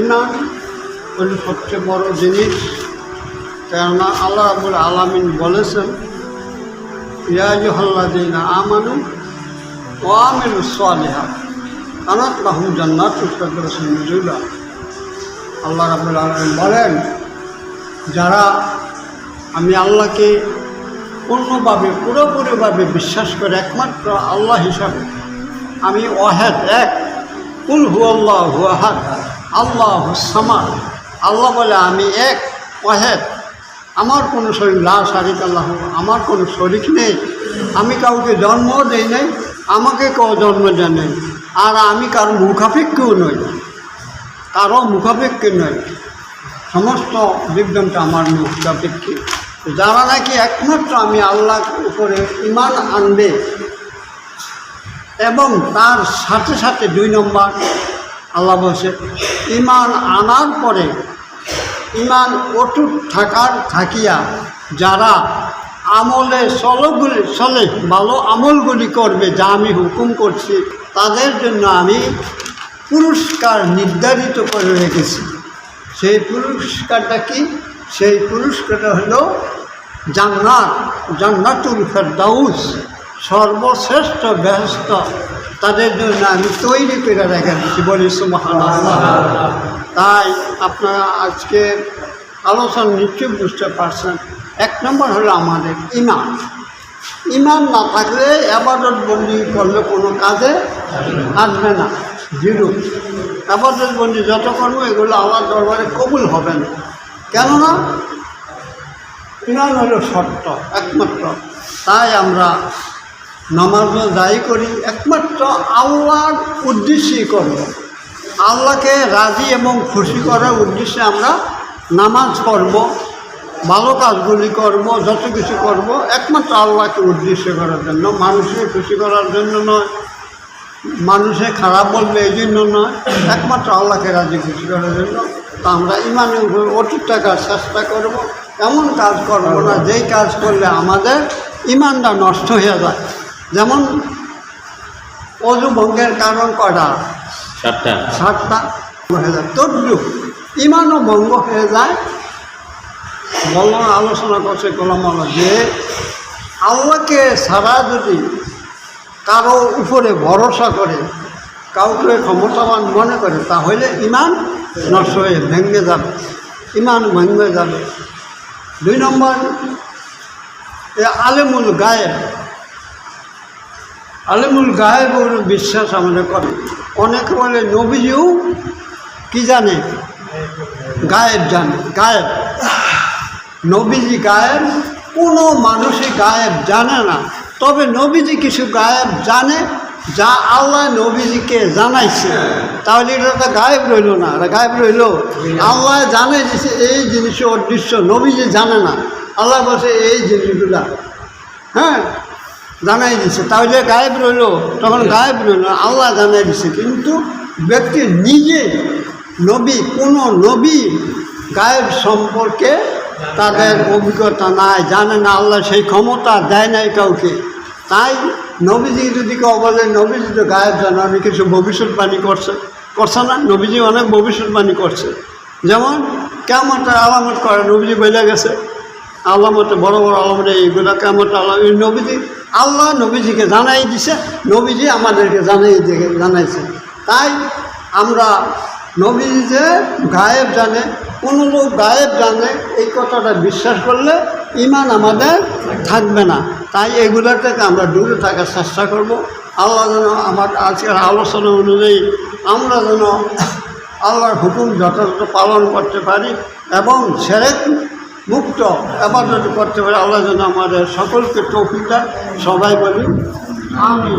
ইমান হল সবচেয়ে বড় জিনিস। কেননা আল্লাহ আবুল আলামিন বলেছেন ইয়াজুহাল্লাদিনা আমানু ও আমিলু সালিহা কানাত লাহু জান্নাত সুস্তাদুল্লা আল্লাহ রাবুল আলমিন বলেন, যারা আমি আল্লাহকে পূর্ণভাবে, পুরোপুরিভাবে বিশ্বাস করে একমাত্র আল্লাহ হিসাবে, আমি ওয়াহেদ এক, কুল হু আল্লাহ হুয়াহাদ আল্লাহ সামাদ। আল্লাহ বলে, আমি এক, ওয়াহেদ। আমার কোনো শরীর, লা শারিক আল্লাহ, আমার কোনো শরিক নেই। আমি কাউকে জন্ম দেই নাই, আমাকে কেউ জন্ম দেয় নাই। আর আমি কারও মুখাপেক্ষও নই, কারও মুখাপেক্ষে নই। সমস্ত জীবজন্তু আমার মুখাপেক্ষী। যারা নাকি একমাত্র আমি আল্লাহর উপরে ইমান আনবে এবং তার সাথে সাথে দুই নম্বর আল্লাহ বলছে, ইমান আনার পরে, ইমান অটুট থাকার থাকিয়া যারা আমলে চলগুলি চলে ভালো আমলগুলি করবে, যা আমি হুকুম করছি, তাদের জন্য আমি পুরস্কার নির্ধারিত করে রেখেছি। সেই পুরস্কারটা কি? সেই পুরস্কারটা হলো জান্নাত, জান্নাতুল ফেরদাউস, সর্বশ্রেষ্ঠ ব্যস্ত তাদের জন্য আমি তৈরি করে রেখে দিচ্ছি বলি তাই আপনারা আজকে আলোচনা নিশ্চয় বুঝতে পারছেন। এক নম্বর হলো আমাদের ইমান। ইমান না থাকলে আবাদত বন্দি করলে কোনো কাজে আসবে না। জিরো। আবাদত বন্দি যত করব, এগুলো আল্লাহ দরবারে কবুল হবে না। কেননা ইমান হলো শর্ত একমাত্র। তাই আমরা নামাজও দায়ী করি, একমাত্র আল্লাহর উদ্দেশ্যেই করব আল্লাহকে রাজি এবং খুশি করার উদ্দেশ্যে আমরা নামাজ পড়ব, ভালো কাজগুলি করব, যত কিছু করব, একমাত্র আল্লাহকে উদ্দেশ্য করার জন্য, মানুষকে খুশি করার জন্য নয়, মানুষে খারাপ বলবে এই জন্য নয়, একমাত্র আল্লাহকে রাজি খুশি করার জন্য। তা আমরা ইমানের উপর অটুট চেষ্টা করব, এমন কাজ করব না, যেই কাজ করলে আমাদের ইমানটা নষ্ট হয়ে যায়। যেমন অজু ভঙ্গের কারণ কটা? সাতটা। সাতটা হয়ে যায়। তদ্রুপ ইমানও ভঙ্গ হয়ে যায়। বলন আলোচনা করছে গোলামালা যে আল্লাহকে ছাড়া যদি কারও উপরে ভরসা করে কাউকে ক্ষমতাবান মনে করে তাহলে ইমান নষ্ট হয়ে ভেঙে যাবে। ইমান ভেঙে যাবে। দুই নম্বর এ আলেমুল গায়েব। আলেমুল গায়েব বিশ্বাস আমাদের করে। অনেকে বলে, নবীজিও কি জানে? গায়েব জানে, গায়েব। নবীজি গায়েব, কোনো মানুষই গায়েব জানে না। তবে নবীজি কিছু গায়েব জানে, যা আল্লাহ নবীজিকে জানাইছে। তাহলে এটা তো গায়েব রইল না, এটা গায়েব রইল। আল্লাহ জানে যে এই জিনিস অদৃশ্য, নবীজি জানে না। আল্লাহ বলছে এই জিনিসগুলা হ্যাঁ? জানাই দিছে। তাহলে গায়েব রইল, তখন গায়েব রইল, আল্লাহ জানাই দিছে। কিন্তু ব্যক্তি নিজে নবী, কোনো নবী গায়েব সম্পর্কে তাদের অভিজ্ঞতা নাই, জানে না, আল্লাহ সেই ক্ষমতা দেয় নাই কাউকে। তাই নবীজি যদি কেউ বলে, নবীজি তো গায়েব জানে অনেক কিছু ভবিষ্যৎবাণী করছে করছে না, নবীজি অনেক ভবিষ্যৎবাণী করছে। যেমন কেমন আলামত করে, নবীজি বেলে গেছে আল্লামতে বড় বড় আলমরে এইগুলো কেমন এই নবীজি আল্লাহ নবীজিকে জানাই দিছে, নবীজি আমাদেরকে জানাই দিয়ে জানাইছে। তাই আমরা নবীজি যে গায়েব জানে, কোনো লোক গায়েব জানে, এই কথাটা বিশ্বাস করলে ইমান আমাদের থাকবে না। তাই এগুলো থেকে আমরা দূরে থাকার চেষ্টা করব। আল্লাহ যেন আমার আজকের আলোচনা অনুযায়ী আমরা যেন আল্লাহর হুকুম যথাযথ পালন করতে পারি এবং সেরেক মুক্ত আবাদত করতে পারে। আল্লাহ যেন আমাদের সকলকে দেয় সবাই বলি আমি